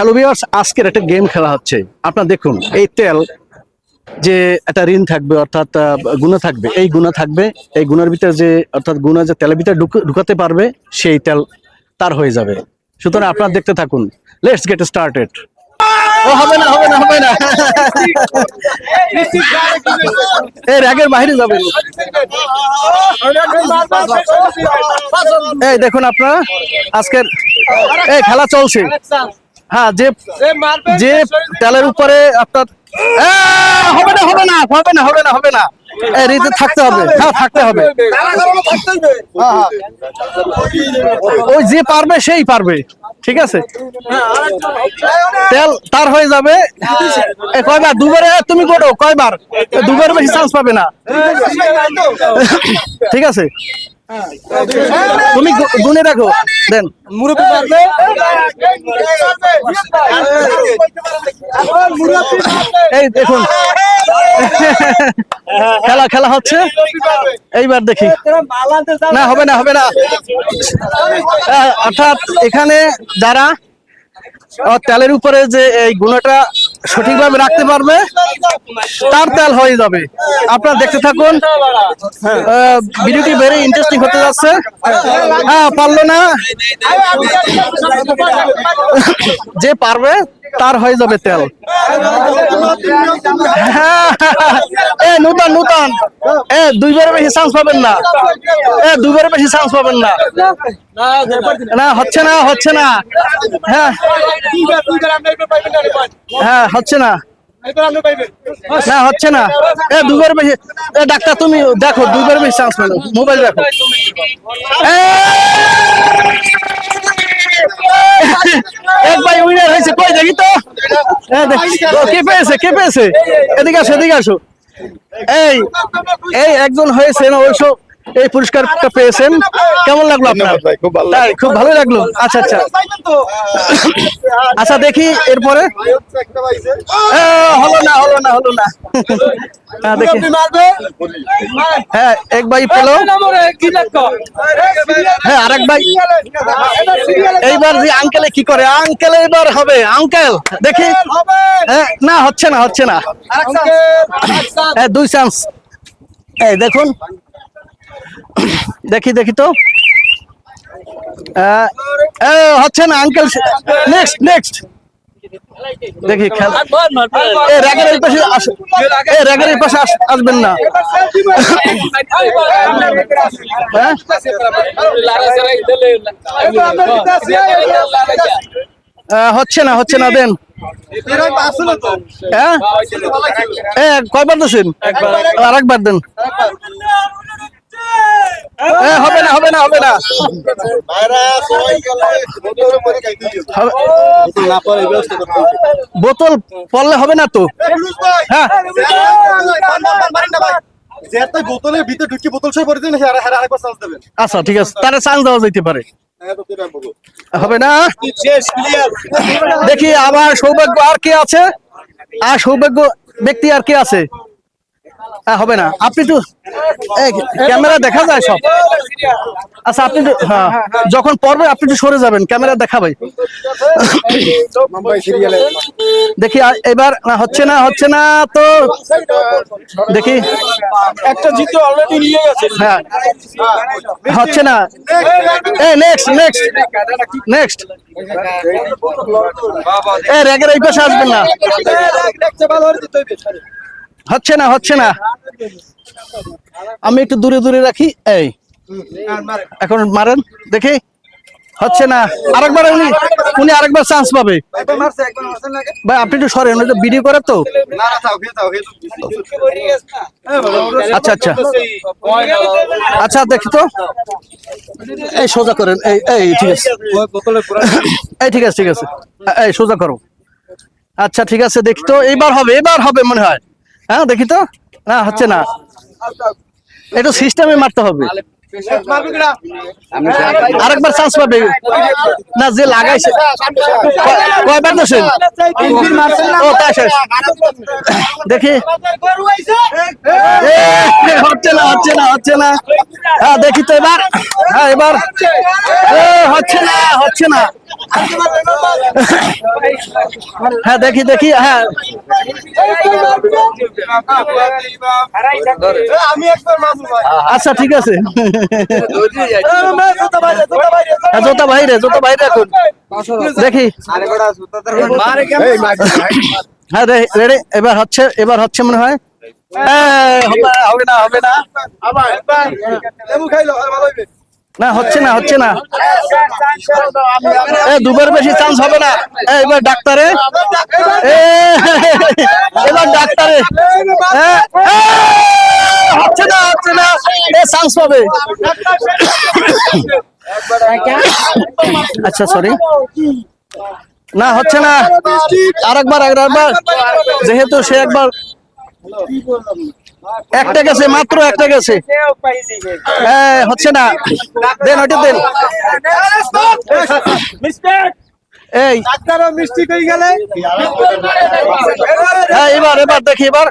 Hello viewers আজকের একটা game খেলা হচ্ছে। আপনারা দেখুন, এই তেল যে একটা ঋণ থাকবে, অর্থাৎ গুণা থাকবে, এই গুণা থাকবে, এই গুণার ভিতরে যে, অর্থাৎ গুণা যে তেলের ভিতরে ঢুকাতে পারবে, সেই তেল তার হয়ে যাবে। সুতরাং আপনারা দেখতে থাকুন। লেটস গেট স্টার্টেড ও, হবে না হবে না হবে না। এই র্যাগের যাবে। এই, দেখুন আপনারা, আজকের, এই খেলা চলছে। হ্যাঁ যে যে তেলের উপরে আপনার হবে না হবে না হবে না হবে না হবে না। থাকতে হবে। হ্যাঁ থাকতে হবে। হ্যাঁ, হ্যাঁ। ওই যে পারবে সেই পারবে। ঠিক আছে? তেল তার হয়ে যাবে। কয়বার? দুবারে তুমি করো কয়বার? এ, দুবারের বেশি চান্স পাবে না। ঠিক আছে? তুমি গুনে রাখো দেন। মুরব্বী পারবে? এই দেখুন। খেলা খেলা হচ্ছে। এইবার দেখি। না হবে না হবে না। অর্থাৎ এখানে যারা তেলের উপরে যে এই গুণাটা সঠিকভাবে রাখতে পারবে, তার তেল হয়ে যাবে। আপনারা দেখতে থাকুন ভিডিওটি ভেরি ইন্টারেস্টিং হতে যাচ্ছে। হ্যাঁ পারল না। যে পারবে তার হয়ে যাবে তেল। হ্যাঁ, এ নূতন নূতন। এ দুইবারের বেশি চান্স পাবেন না। এ দুইবারের বেশি চান্স পাবেন না। না হচ্ছে না হচ্ছে না। হ্যাঁ। হ্যাঁ হচ্ছে না। না হচ্ছে না। এ দুবার বেশি এ ডাক্তার তুমি দেখো দুবার বেশি চান্স পেল মোবাইল দেখো! এক ভাই উইনার হয়েছে, কই দেখি তো? কে পেয়েছে কে পেয়েছে? এদিকে আসো এদিকে আসো। এই এই একজন হয়েছে না ওইসব এই পুরস্কারটা পেয়েছেন। কেমন লাগল আপনার? ভাই, খুব ভালো লাগল। তাই খুব ভালো লাগল। আচ্ছা আচ্ছা। আচ্ছা দেখি এরপরে। এ, হলো না হলো না হলো না। হ্যাঁ দেখি। হ্যাঁ এক ভাই পেল। হ্যাঁ আরেক ভাই। এইবার যে আঙ্কেলে কি করে? আঙ্কেল এবার হবে আঙ্কেল। দেখি। হ্যাঁ, না হচ্ছে না হচ্ছে না। হ্যাঁ দুই চান্স এই দেখুন। দেখি দেখি তো। হচ্ছে না আঙ্কেল নেক্সট নেক্সট দেখি র্যাগের পাশে র্যাগের পাশে আস- আসবেন না। হ্যাঁ? হচ্ছে না হচ্ছে না দেন। হ্যাঁ? কয়বার দিয়েছেন আর একবার দেন। হবে না হবে না হবে না। বোতল পড়লে হবে না তো? বোতলের ভিতরে ঢুকি বোতল চান্স দেবেন আচ্ছা ঠিক আছে। তাহলে চান্স দেওয়া যেতে পারে। হবে না? দেখি, আবার সৌভাগ্য আর কে আছে? আর সৌভাগ্য ব্যক্তি আর কে আছে? হবে না। আপনি তো এই, ক্যামেরা দেখা যায় সব। আচ্ছা আপনি হ্যাঁ যখন পড়বে আপনি একটু সরে যাবেন ক্যামেরা দেখাবে দেখি এবার হচ্ছে না হচ্ছে না তো দেখি। একটা জিতে অলরেডি নিয়ে গেছে। হ্যাঁ হচ্ছে না। এ নেক্সট নেক্সট নেক্সট এ র্যাগের এই পাশে আসবেন না। হচ্ছে না হচ্ছে না। আমি একটু দূরে দূরে রাখি। এই। এখন মারেন, দেখি। হচ্ছে না। আরেকবার উনি উনি আরেকবার চান্স পাবে। ভাই, আপনি একটু সরেন তো ভিডিও করে তো। আচ্ছা আচ্ছা। আচ্ছা দেখি তো। এই, সোজা করেন। এই এই, ঠিক আছে। এই, ঠিক আছে ঠিক আছে। এই, সোজা করো। আচ্ছা ঠিক আছে, দেখি তো। এবার হবে এবার হবে মনে হয়। হ্যাঁ দেখি তো না হচ্ছে না একটু সিস্টেমে মারতে হবে আরেকবার চান্স পাবে। না, যে লাগাইছে। কয়বার দেখি। হচ্ছে না হচ্ছে না হচ্ছে না। হ্যাঁ দেখি তো এবার। হ্যাঁ এবার। হচ্ছে না হচ্ছে না। হ্যাঁ দেখি দেখি হ্যাঁ। আচ্ছা ঠিক আছে। জোতা বাইরে জোতা বাইরে এখন। দেখি। হ্যাঁ রেডি এবার হচ্ছে এবার হচ্ছে মনে হয়? এই, হবে- হবে না হবে না। লেবু খাইলো আর ভালো হইবে। না হচ্ছে না হচ্ছে না। দুবার বেশি চান্স হবে না। এবার ডাক্তারে। এবার ডাক্তারে। হচ্ছে না হচ্ছে না। এ চান্স পাবে। আচ্ছা সরি না, হচ্ছে না। আরেকবার আরেকবার যেহেতু সে একবার একটা গেছে, মাত্র একটা গেছে। হ্যাঁ হচ্ছে না। দেন, ওইটা দেন। এই। ডাক্তারও মিষ্টি কই গেলে? হ্যাঁ এবার এবার দেখি এবার।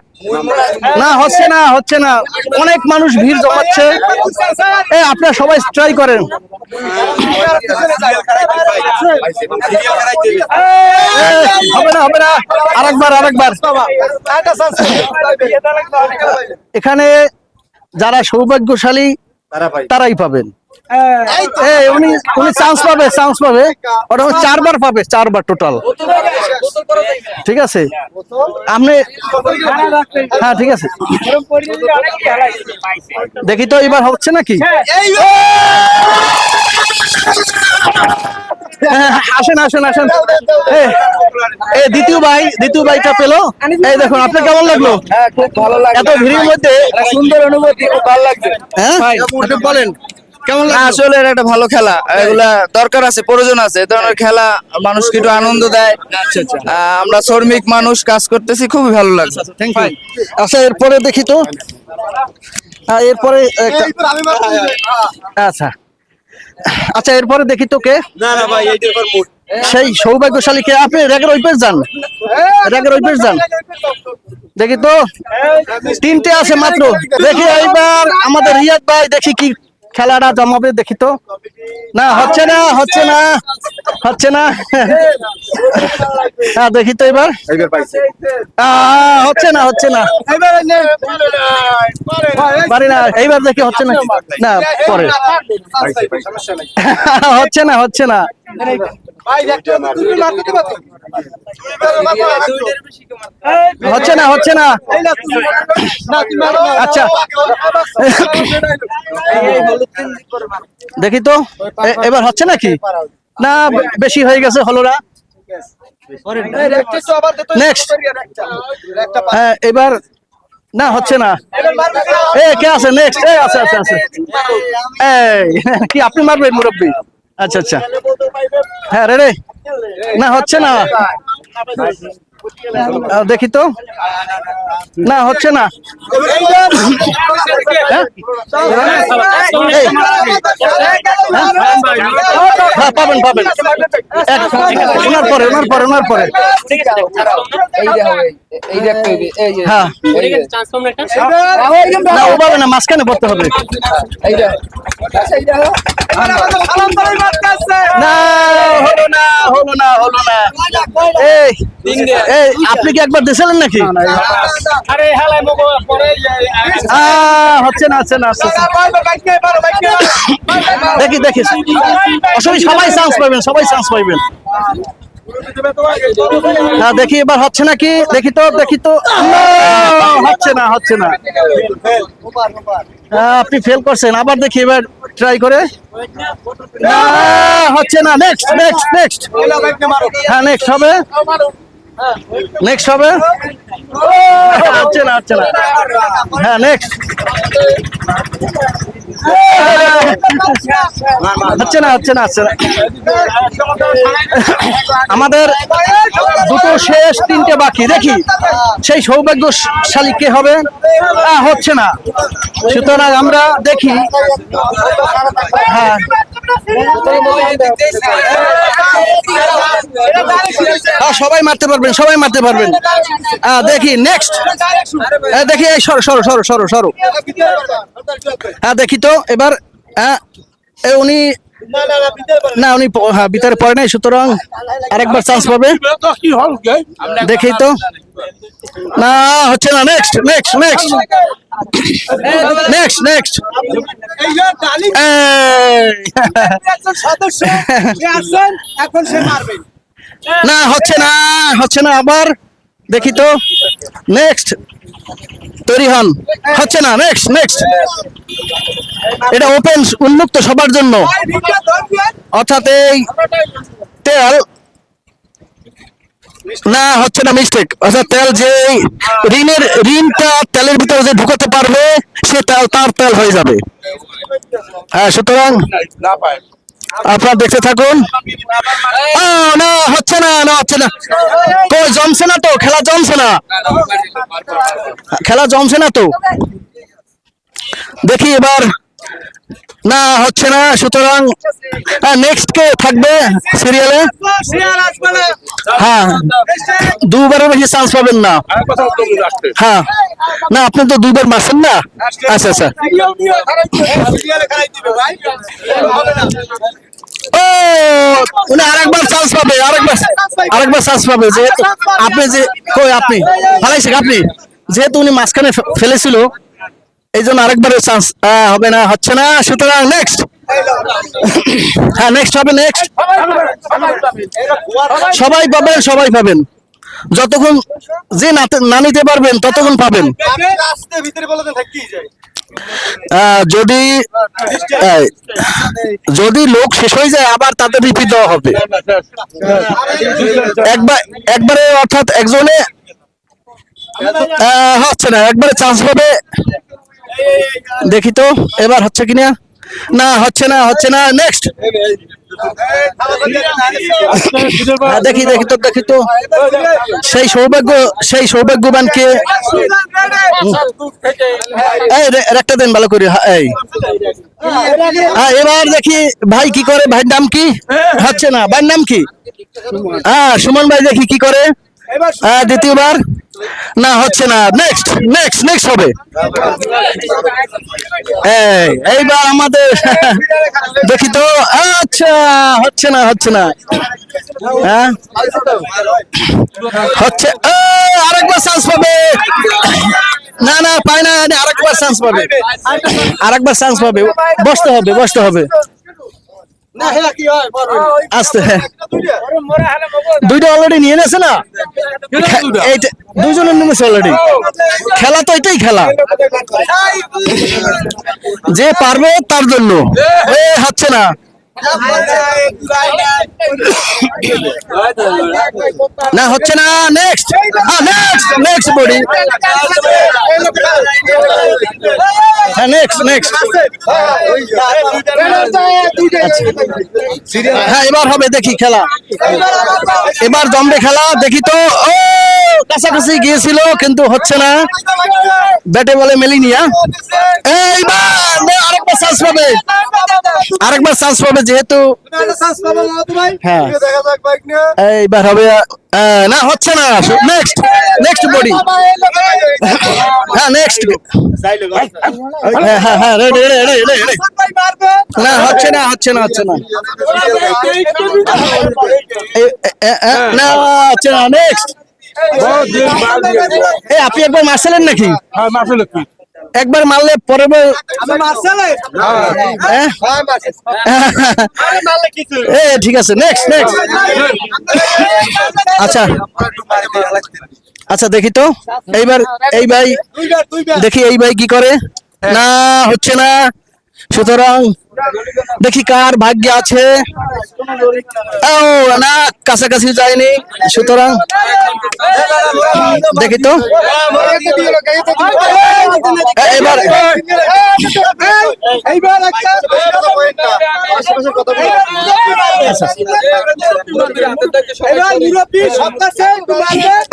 না হচ্ছে না হচ্ছে না। অনেক মানুষ ভিড় জমাচ্ছে। এ আপনারা সবাই ট্রাই করেন। হবে না হবে না। আরেকবার আরেকবার। এখানে যারা সৌভাগ্যশালী তারাই পাবেন। উনি উনি চান্স পাবে চান্স পাবে। ওটা চারবার পাবে চারবার টোটাল ঠিক আছে? আপনি হ্যাঁ ঠিক আছে। দেখি তো এবার হচ্ছে নাকি? হ্যাঁ, আসেন আসেন আসেন। এ, এ দ্বিতীয় ভাই দ্বিতীয় ভাইটা পেল। এই দেখুন আপনার কেমন লাগল? ভালো লাগে এত ভিড়ের মধ্যে সুন্দর অনুভূতি ভালো লাগছে। হ্যাঁ? বলেন। কেমন আসলে এটা একটা ভালো খেলা। এগুলা দরকার আছে প্রয়োজন আছে। ধরনের খেলা মানুষকে একটু আনন্দ দেয়। আচ্ছা আচ্ছা। আমরা শ্রমিক মানুষ কাজ করতেছি খুবই ভালো লাগছে থ্যাংক ইউ আচ্ছা এরপরে দেখি তো। হ্যাঁ এরপরে আচ্ছা। আচ্ছা এরপরে দেখি তো কে। না না ভাই এইটার পর মুড। সেই সৌভাগ্যশালী কে? আপনি রেগের ওই পেশ যান। রেগের ওই পেশ যান। দেখি তো। তিনটে আছে মাত্র। দেখি এইবার আমাদের রিয়াদ ভাই দেখি কি খেলাটা জমাবে দেখি তো। না হচ্ছে না হচ্ছে না হচ্ছে না। হ্যাঁ দেখি তো এবার। হচ্ছে না হচ্ছে না। পারি না এইবার দেখি হচ্ছে না না পরে। হচ্ছে না হচ্ছে না। হচ্ছে না হচ্ছে না। আচ্ছা। দেখি তো এবার হচ্ছে নাকি না বেশি হয়ে গেছে হলো না একটা তো আবার দে তো Next. একটা হ্যাঁ এবার না হচ্ছে না। এ কে আছে? নেক্সট এ আছে আছে আছে। এই কি আপনি মারবেন মুরব্বী? আচ্ছা আচ্ছা। হ্যাঁ রে রে না হচ্ছে না। আহ, দেখি তো। না, হচ্ছে না। হ্যাঁ? হ্যাঁ পাবেন পাবেন। ওনার পরে ওনার পরে ওনার পরে। হ্যাঁ। মাঝখানে পড়তে হবে। না, হলো না হলো না হলো না। এই আপনি কি একবার দিয়েছিলেন নাকি? আরে হেলাই মগো পরে আহ, হচ্ছে না হচ্ছে না দেখি দেখি। আসলে সবাই চান্স পাইবেন সবাই চান্স পাইবেন। হ্যাঁ দেখি এবার হচ্ছে নাকি? দেখি তো দেখি তো। হচ্ছে না হচ্ছে না। হ্যাঁ, আপনি ফেল করছেন। আবার দেখি এবার ট্রাই করে। হচ্ছে না। নেক্সট নেক্সট নেক্সট হ্যাঁ নেক্সট হবে। নেক্সট হবে? হচ্ছে না হচ্ছে না। হ্যাঁ নেক্সট হচ্ছে না হচ্ছে না হচ্ছে না। আমাদের দুটো শেষ তিনটে বাকি। দেখি সেই সৌভাগ্যশালী কে হবে? হচ্ছে না। সুতরাং আমরা দেখি। হ্যাঁ। হ্যাঁ, সবাই মারতে পারবেন সবাই মারতে পারবেন। আহ, দেখি নেক্সট দেখি এই সরো সরো সরো সরো সরো। হ্যাঁ দেখি তো এবার হ্যাঁ উনি না উনি হ্যাঁ ভিতরে পড়ে নাই সুতরাং আরেকবার চান্স পাবে। দেখি তো। না হচ্ছে না next next next next next সদস্য এখন সে মারবে না, হচ্ছে না হচ্ছে না, আবার দেখি তো। নেক্সট তৈরি হন হচ্ছে না নেক্সট নেক্সট এটা ওপেন উন্মুক্ত সবার জন্য। অর্থাৎ এই তেল না, হচ্ছে না মিস্টেক অর্থাৎ তেল যে ঋণের, ঋণটা তেলের ভিতরে যে ঢুকাতে পারবে, সে তেল তার তেল হয়ে যাবে। হ্যাঁ সুতরাং আপনারা দেখতে থাকুন। না, হচ্ছে না না, হচ্ছে না। তো জমছে না তো? খেলা জমছে না? খেলা জমছে না তো? দেখি এবার না, হচ্ছে না, সুতরাং নেক্সট কে থাকবে সিরিয়ালে হ্যাঁ দুবারের বেশি চান্স পাবেন না। হ্যাঁ না, আপনি তো দুইবার মারছেন না? আচ্ছা আচ্ছা। ও, উনি আরেকবার চান্স পাবে, আরেকবার আরেকবার চান্স পাবে, যেহেতু আপনি যে, কই আপনি? ফালাইছেন আপনি? যেহেতু উনি মাঝখানে ফেলেছিল এই জন্য আরেকবারের চান্স হবে না, হচ্ছে না। সুতরাং নেক্সট হ্যাঁ নেক্সট হবে নেক্সট সবাই পাবেন সবাই পাবেন। যতক্ষণ যে না নিতে পারবেন, ততক্ষণ পাবেন। যদি যদি লোক শেষ হয়ে যায়, আবার তাদের রিপিট দেওয়া হবে। একবার একবারে অর্থাৎ একজনে হচ্ছে না, একবারে চান্স পাবে। দেখি তো এবার হচ্ছে কিনা না হচ্ছে না হচ্ছে না নেক্সট দেখি দেখি তো দেখি তো। সেই সৌভাগ্য সেই সৌভাগ্যবানকে এই একটা দেন ভালো করে হ্যাঁ, এই। হ্যাঁ এবার দেখি ভাই কি করে? ভাইয়ের নাম কি? হচ্ছে না ভাইয়ের নাম কি? হ্যাঁ সুমন ভাই দেখি কি করে। হ্যাঁ দ্বিতীয়বার? না হচ্ছে না। নেক্সট নেক্সট নেক্সট হবে। এই এইবার আমাদের দেখি তো। আচ্ছা হচ্ছে না হচ্ছে না। হ্যাঁ? হচ্ছে আরেকবার চান্স পাবে। না না পায় না আরেকবার চান্স পাবে। আরেকবার চান্স পাবে। বসতে হবে বসতে হবে। আস্তে। হ্যাঁ দুইটা অলরেডি নিয়ে নেছে না? এইটা দুইজনের নেমেছে অলরেডি খেলা তো এটাই খেলা। যে পারবে তার জন্য। এ। হচ্ছে না। না, হচ্ছে না নেক্সট নেক্সট নেক্সট বডি। হ্যাঁ নেক্সট নেক্সট হ্যাঁ এবার হবে, দেখি খেলা। এবার জমবে খেলা, দেখি তো। ও, কাছাকাছি গিয়েছিল, কিন্তু হচ্ছে না। ব্যাটে বলে মেলিনিয়া। এইবার আরেকবার চান্স পাবে। আরেকবার চান্স পাবে যেহেতু হ্যাঁ এইবার হবে না হচ্ছে না নেক্সট নেক্সট বডি হ্যাঁ নেক্সট হ্যাঁ হ্যাঁ হ্যাঁ রেডি রেডি রেডি রেডি না হচ্ছে না হচ্ছে না হচ্ছে না না হচ্ছে না নেক্সট এই আপনি একবার মারছিলেন নাকি একবার মারলে পরে হ্যাঁ? এ ঠিক আছে নেক্সট নেক্সট আচ্ছা। আচ্ছা দেখি তো। এইবার এই ভাই দেখি এই ভাই কি করে। না হচ্ছে না। সুতরাং দেখি কার ভাগ্যে আছে। ও না কাছাকাছি যায়নি। সুতরাং দেখি তো। এবার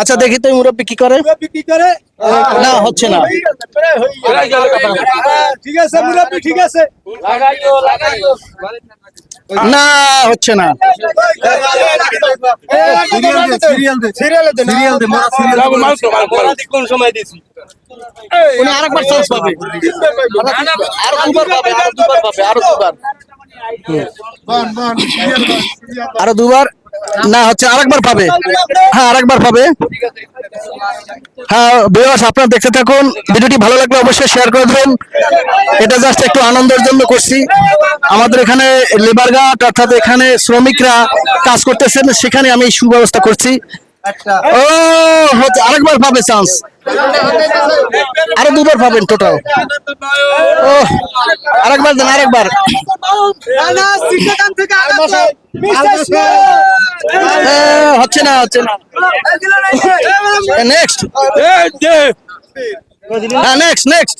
আচ্ছা দেখি তো এই মুরব্বী কি করে। মুরব্বী কি করে না হচ্ছে না। ঠিক আছে মুরব্বী ঠিক আছে। না হচ্ছে না। সিরিয়াল দে সিরিয়াল দে সিরিয়াল দে মারা সিরিয়াল কোন সময় দিছি উনি আরেকবার চান্স পাবে। আরও দুবার পাবে আরও দুবার পাবে আরও দুবার। আরও দুবার। না, হচ্ছে আরেকবার পাবে। হ্যাঁ আরেকবার পাবে। হ্যাঁ বেওয়াস আপনারা দেখতে থাকুন। ভিডিওটি ভালো লাগলে অবশ্যই শেয়ার করে দেবেন। এটা জাস্ট একটু আনন্দের জন্য করছি। আমাদের এখানে লেবার গার্ড অর্থাৎ এখানে শ্রমিকরা কাজ করতেছেন। সেখানে আমি সুব্যবস্থা করছি। ও, হচ্ছে আরেকবার পাবে চান্স আরও দুবার পাবেন টোটাল। ও, আরেকবার দেন, আরেকবার। হচ্ছে না হচ্ছে না। নেক্সট হ্যাঁ নেক্সট নেক্সট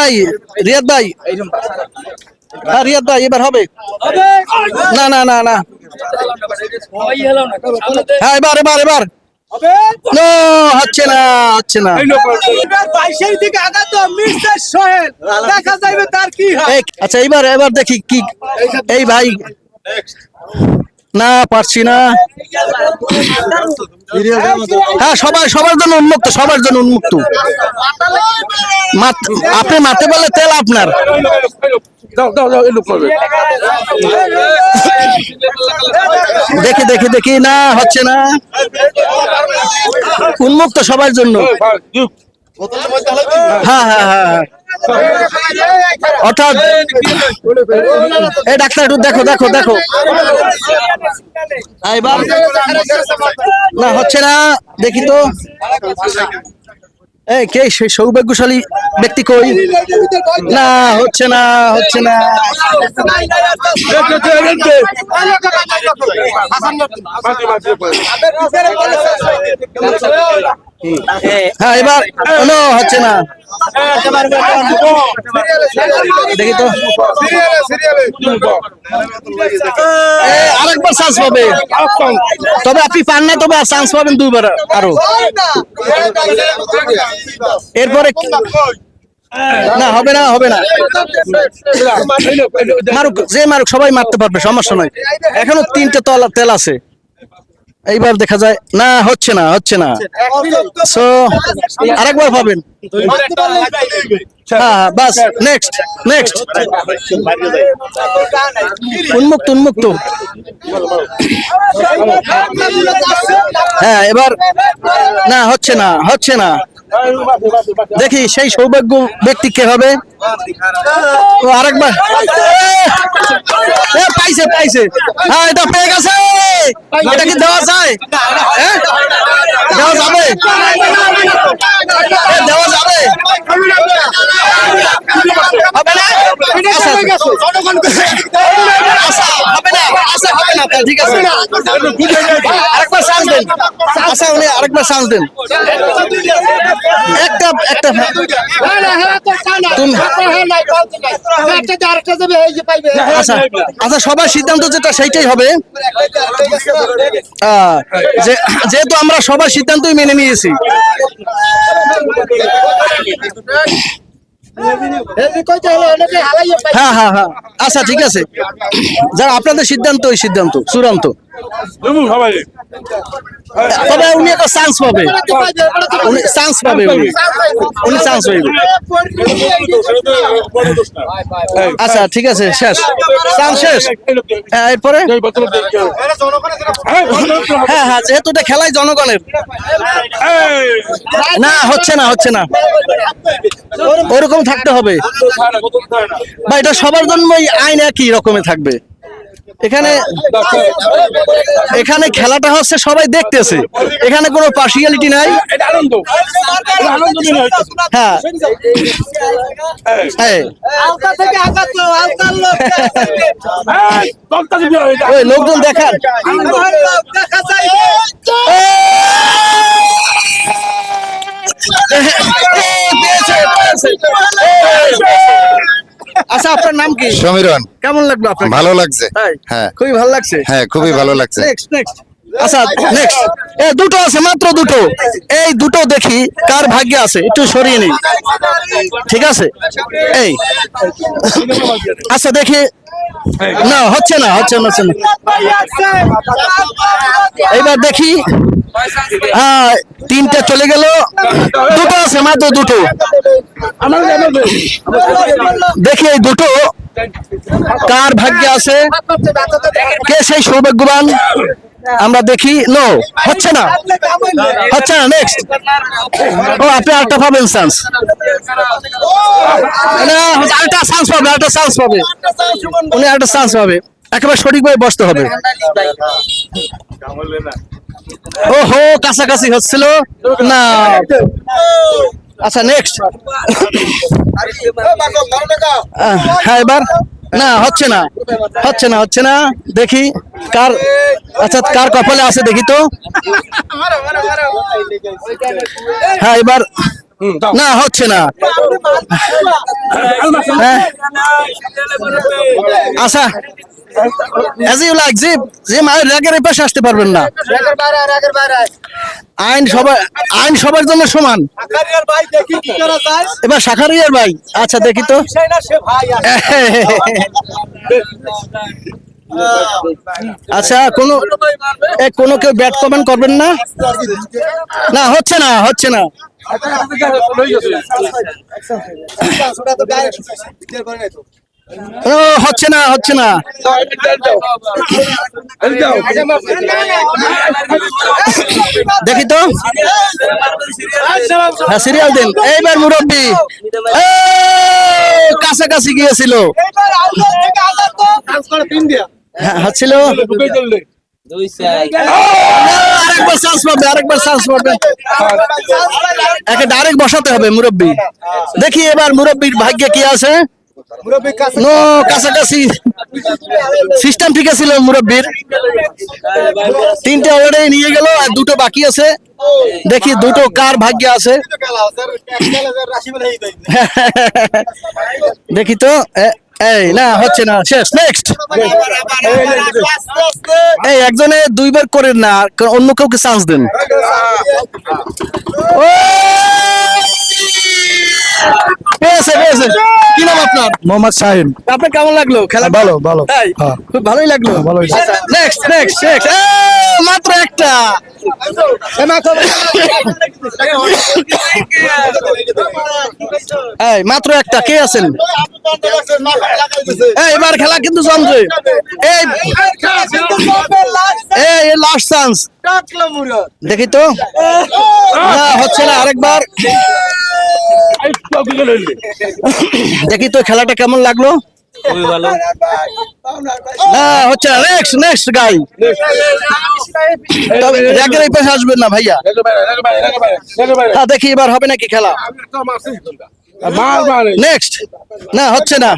এই, রিয়াদ ভাই। হ্যাঁ রিয়াদ ভাই, এবার হবে। না না না না। হ্যাঁ এবার এবার এবার। নো হচ্ছে না হচ্ছে না। বাইশের দিকে আগাত মিস্টার সোহেল। দেখা যাবে তার কি হয়। আচ্ছা এইবার এবার দেখি কি এই ভাই না পারছি না। হ্যাঁ সবাই সবার জন্য উন্মুক্ত সবার জন্য উন্মুক্ত। মাত- আপনি মারতে বলে তেল আপনার। দেখি দেখি দেখি না হচ্ছে না। উন্মুক্ত সবার জন্য। হ্যাঁ হ্যাঁ হ্যাঁ হ্যাঁ। অর্থাৎ এই ডাক্তার একটু দেখো দেখো দেখো। না হচ্ছে না দেখি তো। এই কে সেই সৌভাগ্যশালী ব্যক্তি কই? না হচ্ছে না হচ্ছে না। হ্যাঁ এবার নো হচ্ছে না। দেখি তো। চান্স পাবে। তবে আপনি পান না, তবে চান্স পাবেন দুইবার আরও। এরপরে না, হবে না হবে না। মারুক, যে মারুক, সবাই মারতে পারবে, সমস্যা নয় এখনও তিনটে তল, তেল আছে। এইবার দেখা যায় না হচ্ছে না হচ্ছে না। সো আরেকবার পাবেন হ্যাঁ হ্যাঁ বাস নেক্সট নেক্সট উন্মুক্ত উন্মুক্ত। হ্যাঁ এবার না হচ্ছে না হচ্ছে না। দেখি সেই সৌভাগ্য ব্যক্তি কে হবে? ও আরেকবার। পাইছে পাইছে। হ্যাঁ এটা পেয়ে গেছে। এটা কি দেওয়া যায়? হ্যাঁ? দেওয়া যাবে? দেওয়া যাবে? না? আচ্ছা, আচ্ছা, আচ্ছা আরেকবার চান্স দেন। উনি আরেকবার চান্স দেন। একটা একটা তুমি আচ্ছা আচ্ছা সবার সিদ্ধান্ত যেটা সেইটাই হবে। যেহেতু আমরা সবার সিদ্ধান্তই মেনে নিয়েছি। হ্যাঁ হ্যাঁ হ্যাঁ। আচ্ছা ঠিক আছে। যারা আপনাদের সিদ্ধান্ত ওই সিদ্ধান্ত, চূড়ান্ত। তবে উনি একটা চান্স পাবে। উনি চান্স পাবে উনি। উনি চান্স পাইবে আচ্ছা ঠিক আছে, শেষ। চান্স শেষ? হ্যাঁ এরপরে? হ্যাঁ হ্যাঁ যেহেতু এটা খেলাই জনগণের। না, হচ্ছে না হচ্ছে না। ওরকম থাকতে হবে। বা এটা সবার জন্যই আইন একই রকমের থাকবে। এখানে এখানে খেলাটা হচ্ছে সবাই দেখতেছে। এখানে কোনো পার্সিয়ালিটি নাই। হ্যাঁ। ওই লোকজন দেখান। দেখা। আচ্ছা আপনার নাম কি? সমীরন কেমন লাগল আপনার ভালো লাগছে। হ্যাঁ। খুবই ভালো লাগছে? হ্যাঁ খুবই ভালো লাগছে। নেক্সট নেক্সট আচ্ছা নেক্সট এ দুটো আছে মাত্র দুটো। এই দুটো দেখি কার ভাগ্যে আছে? একটু সরিয়ে নিই। ঠিক আছে? এই। আচ্ছা দেখি। না, হচ্ছে না হচ্ছে না হচ্ছে না। এইবার দেখি। হ্যাঁ তিনটা চলে গেল। দুটো আছে, মাত্র দুটো। দেখি এই দুটো। কার ভাগ্যে আছে? কে সেই সৌভাগ্যবান? আমরা দেখি নো হচ্ছে না। হচ্ছে না নেক্সট ও, আপনি আরেকটা পাবেন চান্স আরেকটা চান্স পাবে আরেকটা চান্স পাবে। উনি আরেকটা চান্স পাবে। একেবারে সঠিকভাবে বসতে হবে। ও হো কাছাকাছি হচ্ছিল। না। আচ্ছা নেক্সট হ্যাঁ এবার। না হচ্ছে না। হচ্ছে না হচ্ছে না। দেখি কার আচ্ছা কার কপালে আছে দেখি তো। হ্যাঁ এবার না হচ্ছে না। হ্যাঁ। আচ্ছা। অ্যাজ ইউ লাইক জিম আর র্যাগের পাশে আসতে পারবেন না। আইন সবার আইন সবার জন্য সমান। আকারিয়ার ভাই দেখি কি করা যায়। এবার শাখারিয়ার ভাই আচ্ছা দেখি তো। সেই না সে ভাই আছে। আচ্ছা কোনো এ কোনো কেউ ব্যাট কমেন্ট করবেন না? না হচ্ছে না হচ্ছে না। হচ্ছে না হচ্ছে না। দেখি তো। হ্যাঁ সিরিয়াল দিন। এইবার মুরব্বী। কাছাকাছি গিয়েছিল। হ্যাঁ হচ্ছিল। আরেকবার চান্স পাবে আরেকবার চান্স পাবে। একে ডাইরেক্ট বসাতে হবে মুরব্বী। দেখি এবার মুরব্বীর ভাগ্যে কি আছে। নো কাছাকাছি। সিস্টেম ঠিক ছিল মুরব্বীর। তিনটে অলরেডি নিয়ে গেল আর দুটো বাকি আছে। দেখি দুটো কার ভাগ্যে আছে। দেখি তো এই না হচ্ছে না শেষ নেক্সট এই একজনে দুইবার করেন না অন্য কাউকে চান্স দেন। ও! পেয়েছে পেয়েছে। কি নাম আপনার? মোহাম্মদ শাহিন। আপনার কেমন লাগল? খেলা ভালো, ভালো। তাই? হ্যাঁ। খুব ভালোই লাগল। ভালো নেক্সট নেক্সট নেক্সট মাত্র একটা। মাত্র একটা। কে আছেন? এই এবার খেলা কিন্তু জমছে এই লাস্ট চান্স দেখি তো। হচ্ছে না আরেকবার। দেখি তো খেলাটা কেমন লাগল? না হচ্ছে নেক্সট নেক্সট গাই তবে র্যাকের এই পাশে আসবেন না ভাইয়া। হ্যাঁ দেখি এবার হবে নাকি খেলা? নেক্সট না হচ্ছে না।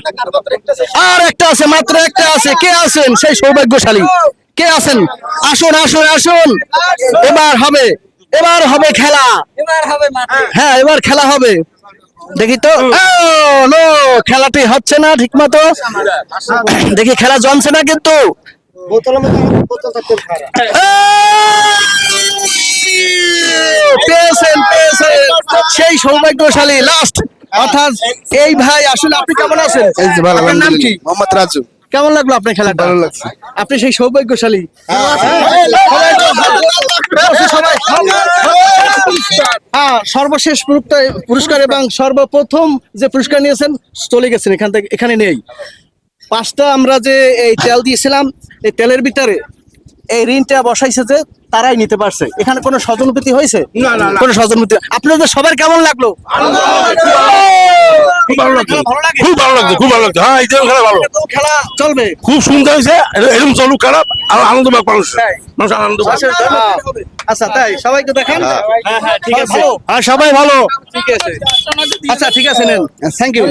আর একটা আছে মাত্র একটা আছে। কে আছেন? সেই সৌভাগ্যশালী। কে আছেন? আসুন আসুন আসুন। এবার হবে। এবার হবে খেলা। এবার হবে হ্যাঁ এবার খেলা হবে। দেখি তো। নো খেলাটি হচ্ছে না ঠিক মতো দেখি খেলা জমছে না কিন্তু। পেয়েছেন পেয়েছেন। সেই সৌভাগ্যশালী লাস্ট অর্থাৎ এই ভাই আসলে আপনি কেমন আছেন? আপনার নাম কি? মোহাম্মদ রাজু। কেমন লাগল আপনার খেলাটা? ভালো লাগছে। আপনি সেই সৌভাগ্যশালী। হ্যাঁ সর্বশেষ পুরস্কার- পুরস্কার এবং সর্বপ্রথম যে পুরস্কার নিয়েছেন চলে গেছেন এখান থেকে এখানে নেই। পাঁচটা আমরা যে এই তেল দিয়েছিলাম এই তেলের ভিতরে এই ঋণটা বসাইছে যে তারাই নিতে পারছে। এখানে কোনো স্বজনপ্রীতি হয়েছে? কোনো স্বজনপ্রীতি আপনাদের সবার কেমন লাগল? খুব ভালো লাগছে। খুব ভালো লাগছে খুব ভালো লাগছে। হ্যাঁ এই খেলা ভালো। খেলা চলবে। খুব সুন্দর হয়েছে এরকম চলুক খারাপ আর আনন্দ পাক মানুষ। মানুষ আনন্দ আচ্ছা তাই। সবাইকে দেখান। হ্যাঁ। হ্যাঁ ঠিক আছে। আর সবাই ভালো। ঠিক আছে। আচ্ছা ঠিক আছে নেন। Thank you